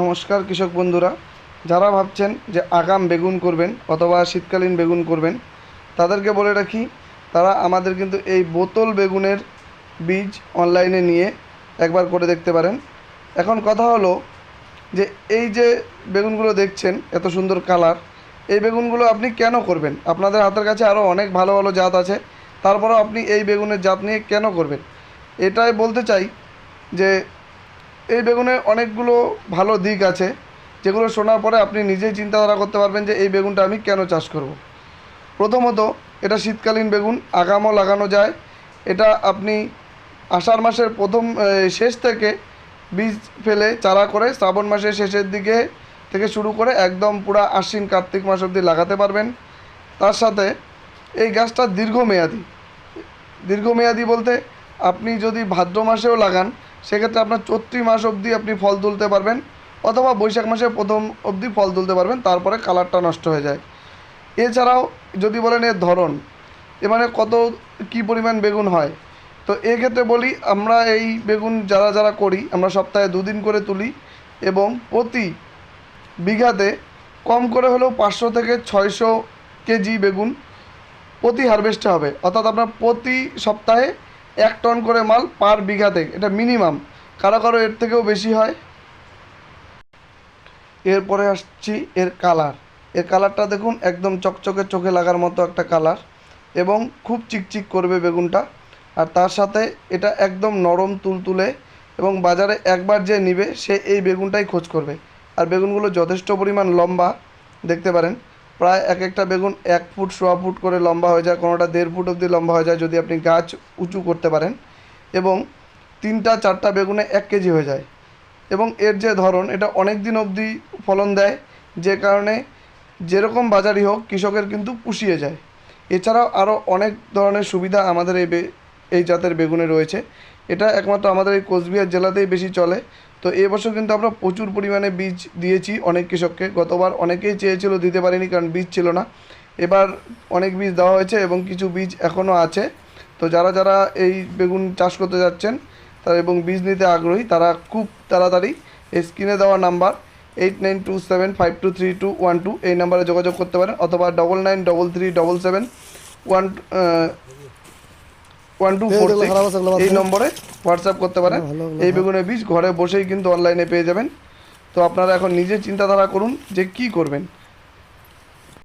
নমস্কার কৃষক বন্ধুরা, যারা ভাবছেন যে আগাম বেগুন করবেন অথবা শীতকালীন বেগুন করবেন, তাদেরকে বলে রাখি, তারা আমাদের কিন্তু এই বোতল বেগুনের বীজ অনলাইনে নিয়ে একবার করে দেখতে পারেন। এখন কথা হলো যে এই যে বেগুনগুলো দেখছেন, এত সুন্দর কালার, এই বেগুনগুলো আপনি কেন করবেন? আপনাদের হাতের কাছে আরও অনেক ভালো ভালো জাত আছে, তারপরেও আপনি এই বেগুনের জাত নিয়ে কেন করবেন? এটাই বলতে চাই যে এই বেগুনের অনেকগুলো ভালো দিক আছে, যেগুলো শোনার পরে আপনি নিজেই চিন্তাধারা করতে পারবেন যে এই বেগুনটা আমি কেন চাষ করব। প্রথমত, এটা শীতকালীন বেগুন, আগামও লাগানো যায়। এটা আপনি আষাঢ় মাসের প্রথম শেষ থেকে বীজ ফেলে চারা করে শ্রাবণ মাসের শেষের দিকে থেকে শুরু করে একদম পুরা আশ্বিন কার্তিক মাস অবধি লাগাতে পারবেন। তার সাথে এই গাছটা দীর্ঘমেয়াদী। দীর্ঘমেয়াদী বলতে আপনি যদি ভাদ্র মাসেও লাগান সেক্ষেত্রে আপনার চৈত্রি মাস অবধি আপনি ফল তুলতে পারবেন অথবা বৈশাখ মাসের প্রথম অবধি ফল তুলতে পারবেন, তারপরে কালারটা নষ্ট হয়ে যায়। এছাড়াও যদি বলেন এর ধরন, এ মানে কত, কি পরিমাণ বেগুন হয়? তো এক্ষেত্রে বলি, আমরা এই বেগুন যারা যারা করি, আমরা সপ্তাহে দুদিন করে তুলি এবং প্রতি বিঘাতে কম করে হলেও পাঁচশো থেকে ছয়শো কেজি বেগুন প্রতি হারভেস্টে হবে। অর্থাৎ আপনার প্রতি সপ্তাহে এক টন করে মাল পার বিঘাতে, এটা মিনিমাম কারও কারও এর থেকেও বেশি হয়। এরপরে আসছি এর কালারের কালারটা দেখুন, একদম চকচকে চোখে লাগার মতো একটা কালার এবং খুব চিকচিক করবে বেগুনটা। আর তার সাথে এটা একদম নরম তুলতুলে এবং বাজারে একবার যে নিবে, সে এই বেগুনটাই খোঁজ করবে। আর বেগুনগুলো যথেষ্ট পরিমাণ লম্বা, দেখতে পারেন। প্রায় এক একটা বেগুন এক ফুট, সোয়া ফুট করে লম্বা হয়ে যায়, কোনোটা দেড় ফুট অবধি লম্বা হয়ে যায় যদি আপনি গাছ উঁচু করতে পারেন। এবং তিনটা, চারটা বেগুনে এক কেজি হয়ে যায়। এবং এর যে ধরন, এটা অনেক দিন অবধি ফলন দেয়। যে কারণে যেরকম বাজারই হোক, কৃষকের কিন্তু পুষিয়ে যায়। এছাড়াও আরও অনেক ধরনের সুবিধা আমাদের এই এই জাতের বেগুনে রয়েছে। এটা একমাত্র আমাদের এই কোচবিহার জেলাতেই বেশি চলে। তো এবছর কিন্তু আমরা প্রচুর পরিমাণে বীজ দিয়েছি অনেক কৃষককে। গতবার অনেকেই চেয়েছিল দিতে পারিনি কারণ বীজ ছিল না। এবার অনেক বীজ দেওয়া হয়েছে এবং কিছু বীজ এখনও আছে। তো যারা যারা এই বেগুন চাষ করতে যাচ্ছেন, তারা এবং বীজ নিতে আগ্রহী, তারা খুব তাড়াতাড়ি স্ক্রিনে দেওয়া number eight nine two seven five two three two one two এই নাম্বারে যোগাযোগ করতে পারেন অথবা double nine double three double seven one one two four এই নম্বরে হোয়াটসঅ্যাপ করতে পারেন। এই বেগুনের বীজ ঘরে বসেই কিন্তু অনলাইনে পেয়ে যাবেন। তো আপনারা এখন নিজে চিন্তাধারা করুন যে কি করবেন।